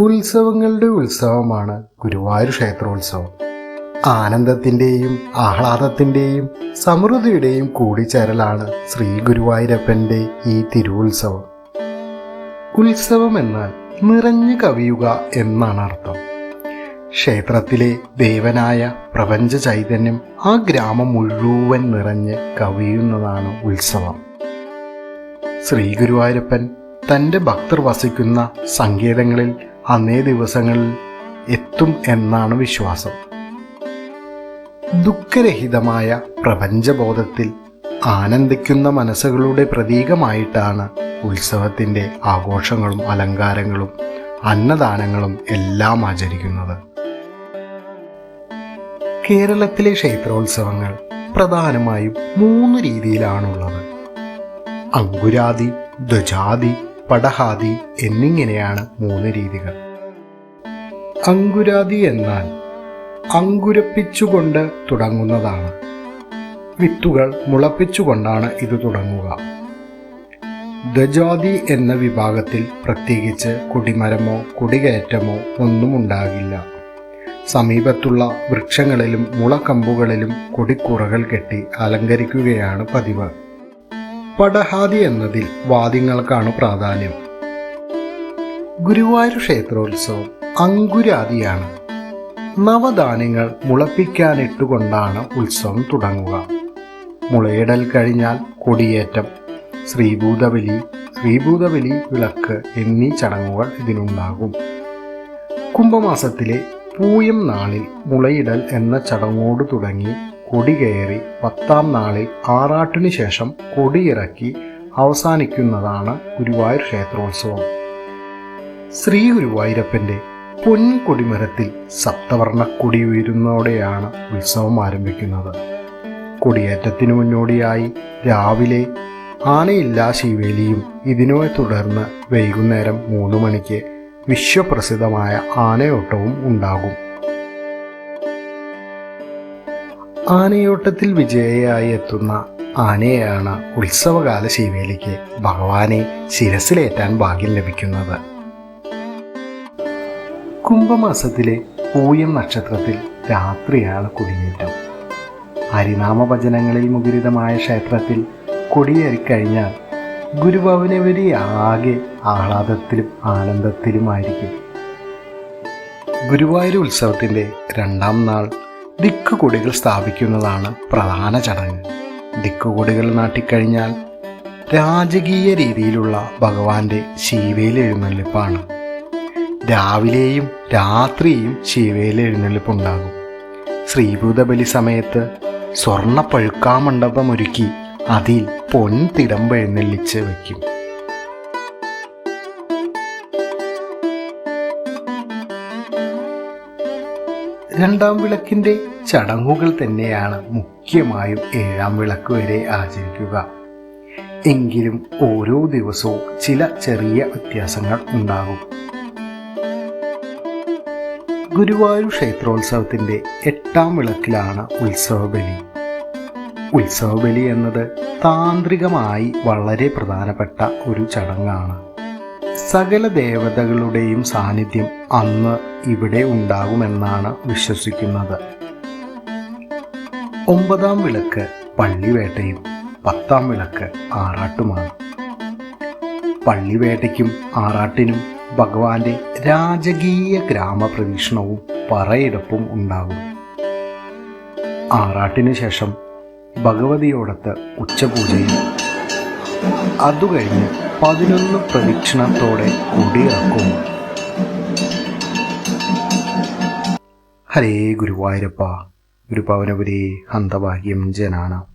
ഉത്സവങ്ങളുടെ ഉത്സവമാണ് ഗുരുവായൂർ ക്ഷേത്രോത്സവം. ആനന്ദത്തിന്റെയും ആഹ്ലാദത്തിന്റെയും സമൃദ്ധിയുടെയും കൂടിച്ചേരലാണ് ശ്രീ ഗുരുവായൂരപ്പന്റെ ഈ തിരുവുത്സവം. ഉത്സവം എന്നാൽ നിറഞ്ഞു കവിയുക എന്നാണ് അർത്ഥം. ക്ഷേത്രത്തിലെ ദേവനായ പ്രപഞ്ച ചൈതന്യം ആ ഗ്രാമം മുഴുവൻ നിറഞ്ഞ് കവിയുന്നതാണ് ഉത്സവം. ശ്രീ ഗുരുവായൂരപ്പൻ തന്റെ ഭക്തർ വസിക്കുന്ന സങ്കേതങ്ങളിൽ അന്നേ ദിവസങ്ങളിൽ എത്തും എന്നാണ് വിശ്വാസം. ദുഃഖരഹിതമായ പ്രപഞ്ചബോധത്തിൽ ആനന്ദിക്കുന്ന മനസ്സുകളുടെ പ്രതീകമായിട്ടാണ് ഉത്സവത്തിന്റെ ആഘോഷങ്ങളും അലങ്കാരങ്ങളും അന്നദാനങ്ങളും എല്ലാം ആചരിക്കുന്നത്. കേരളത്തിലെ ക്ഷേത്രോത്സവങ്ങൾ പ്രധാനമായും മൂന്ന് രീതിയിലാണുള്ളത്. അങ്കുരാതി ധ്വജാതി പടഹാദി എന്നിങ്ങനെയാണ് മൂന്ന് രീതികൾ. അങ്കുരാദി എന്നാൽ അങ്കുരപ്പിച്ചുകൊണ്ട് തുടങ്ങുന്നതാണ്. വിത്തുകൾ മുളപ്പിച്ചുകൊണ്ടാണ് ഇത് തുടങ്ങുക. ധ്വജാതി എന്ന വിഭാഗത്തിൽ പ്രത്യേകിച്ച് കൊടിമരമോ കൊടികയറ്റമോ ഒന്നും ഉണ്ടാകില്ല സമീപത്തുള്ള വൃക്ഷങ്ങളിലും മുളക്കമ്പുകളിലും കൊടിക്കൂറകൾ കെട്ടി അലങ്കരിക്കുകയാണ് പതിവ്. പടഹാദി എന്നതിൽ വാദ്യങ്ങൾക്കാണ് പ്രാധാന്യം. ഗുരുവായൂർ ക്ഷേത്രോത്സവം അങ്കുരാദിയാണ്. നവധാന്യങ്ങൾ മുളപ്പിക്കാനിട്ടുകൊണ്ടാണ് ഉത്സവം തുടങ്ങുക. മുളയിടൽ കഴിഞ്ഞാൽ കൊടിയേറ്റം ശ്രീഭൂതബലി ശ്രീഭൂതബലി വിളക്ക് എന്നീ ചടങ്ങുകൾ ഇതിനുണ്ടാകും. കുംഭമാസത്തിലെ പൂയം നാളിൽ മുളയിടൽ എന്ന ചടങ്ങോട് തുടങ്ങി കൊടി കയറി പത്താം നാളിൽ ആറാട്ടിനു ശേഷം കൊടിയിറക്കി അവസാനിക്കുന്നതാണ് ഗുരുവായൂർ ക്ഷേത്രോത്സവം. ശ്രീ ഗുരുവായൂരപ്പന്റെ പൊൻകൊടിമരത്തിൽ സപ്തവർണ കൊടി ഉയരുന്നതോടെയാണ് ഉത്സവം ആരംഭിക്കുന്നത്. കൊടിയേറ്റത്തിനു മുന്നോടിയായി രാവിലെ ആനയില്ലാ ശിവേലിയും ഇതിനെ തുടർന്ന് വൈകുന്നേരം മൂന്ന് മണിക്ക് വിശ്വപ്രസിദ്ധമായ ആനയോട്ടവും ഉണ്ടാകും. ആനയോട്ടത്തിൽ വിജയയായി എത്തുന്ന ആനയാണ് ഉത്സവകാല ശിവേലിക്ക് ഭഗവാനെ ശിരസിലേറ്റാൻ ഭാഗ്യം ലഭിക്കുന്നത്. കുംഭമാസത്തിലെ പൂയം നക്ഷത്രത്തിൽ രാത്രിയാണ് കൊടിയേറ്റം. ഹരിനാമ ഭജനങ്ങളിൽ മുഖരിതമായ ക്ഷേത്രത്തിൽ കൊടിയേറിക്കഴിഞ്ഞാൽ ഗുരുഭവനവരി ആകെ ആഹ്ലാദത്തിലും ആനന്ദത്തിലുമായിരിക്കും. ഗുരുവായൂർ ഉത്സവത്തിന്റെ രണ്ടാം നാൾ ദിക്കുകൊടികൾ സ്ഥാപിക്കുന്നതാണ് പ്രധാന ചടങ്ങ്. ദിക്കുകൊടികൾ നാട്ടിക്കഴിഞ്ഞാൽ രാജകീയ രീതിയിലുള്ള ഭഗവാന്റെ ശിവേലി എഴുന്നള്ളിപ്പാണ് രാവിലെയും രാത്രിയും ശിവേലി എഴുന്നള്ളിപ്പുണ്ടാകും ശ്രീഭൂതബലി സമയത്ത് സ്വർണ പഴുക്കാമണ്ഡപം ഒരുക്കി അതിൽ പൊൻ തിടമ്പ് എഴുന്നള്ളിച്ച് വയ്ക്കും. രണ്ടാം വിളക്കിന്റെ ചടങ്ങുകൾ തന്നെയാണ് മുഖ്യമായും ഏഴാം വിളക്ക് വരെ ആചരിക്കുക. എങ്കിലും ഓരോ ദിവസവും ചില ചെറിയ വ്യത്യാസങ്ങൾ ഉണ്ടാകും. ഗുരുവായൂർ ക്ഷേത്രോത്സവത്തിന്റെ എട്ടാം വിളക്കിലാണ് ഉത്സവബലി. ഉത്സവബലി എന്നത് താന്ത്രികമായി വളരെ പ്രധാനപ്പെട്ട ഒരു ചടങ്ങാണ്. സകല ദേവതകളുടെയും സാന്നിധ്യം അന്ന് ഇവിടെ ഉണ്ടാകുമെന്നാണ് വിശ്വസിക്കുന്നത്. ഒമ്പതാം വിളക്ക് പള്ളിവേട്ടയും പത്താം വിളക്ക് ആറാട്ടുമാണ്. പള്ളിവേട്ടയ്ക്കും ആറാട്ടിനും ഭഗവാന്റെ രാജകീയ ഗ്രാമപ്രവീക്ഷണവും പറയെടുപ്പും ഉണ്ടാകും. ആറാട്ടിനു ശേഷം ഭഗവതിയോടത്ത് ഉച്ചപൂജയും അതുകഴിഞ്ഞ് പതിനൊന്ന് പ്രദക്ഷിണത്തോടെ കൊടിയിറക്കും. ഹരേ ഗുരുവായൂരപ്പ. ഗുരുപവനപുരേ ഹന്തഭാഗ്യം ജനാന.